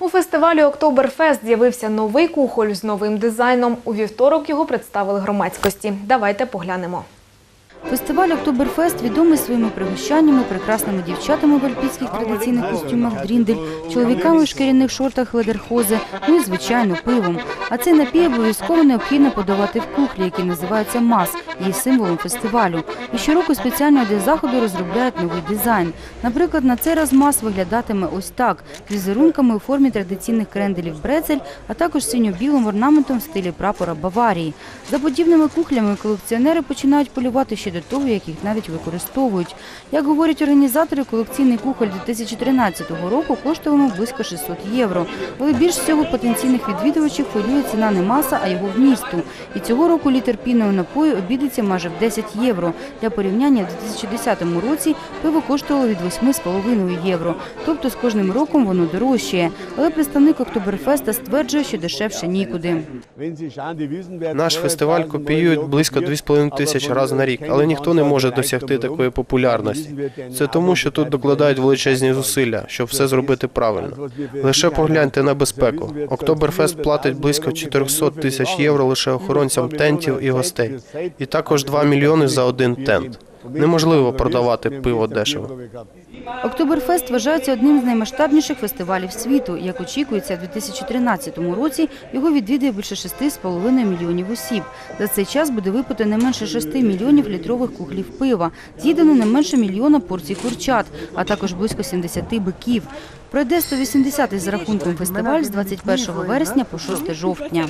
У фестивалі Октоберфест з'явився новий кухоль з новим дизайном. У вівторок його представили громадськості. Давайте поглянемо. Фестиваль Октоберфест відомий своїми пригощаннями, прекрасними дівчатами в альпійських традиційних костюмах дріндель, чоловіками в шкіряних шортах ледерхози, ну і, звичайно, пивом. А цей напій обов'язково необхідно подавати в кухлі, який називається МАС, є символом фестивалю. І щороку спеціально для заходу розробляють новий дизайн. Наприклад, на цей раз МАС виглядатиме ось так – візерунками у формі традиційних кренделів брецель, а також синьо-білим орнаментом в стилі прапора Баварії. За подібними кухлями колекціонери починають полювати ще до того, як їх навіть використовують. Як говорять організатори, колекційний кухоль 2013 року коштуватиме близько 600 євро. Але більш всього потенційних відвідувачів хвилює ціна не маса, а його вмісту. І цього року літр пінного напою обійдеться майже в 10 євро. Для порівняння, в 2010 році пиво коштувало від 8,5 євро. Тобто з кожним роком воно дорожчає. Але представник Октоберфеста стверджує, що дешевше нікуди. Наш фестиваль копіюють близько 2,5 тисяч разів на рік, але ніхто не може досягти такої популярності. Це тому, що тут докладають величезні зусилля, щоб все зробити правильно. Лише погляньте на безпеку. Октоберфест платить близько 400 тисяч євро лише охоронцям тентів і гостей, і також 2 мільйони за один тент. Неможливо продавати пиво дешево. Октоберфест вважається одним з наймасштабніших фестивалів світу. Як очікується, в 2013 році його відвідує більше 6,5 мільйонів осіб. За цей час буде випито не менше 6 мільйонів літрових кухлів пива, з'їдено не менше мільйона порцій курчат, а також близько 70 биків. Пройде 180-й за рахунком фестиваль з 21 вересня по 6 жовтня.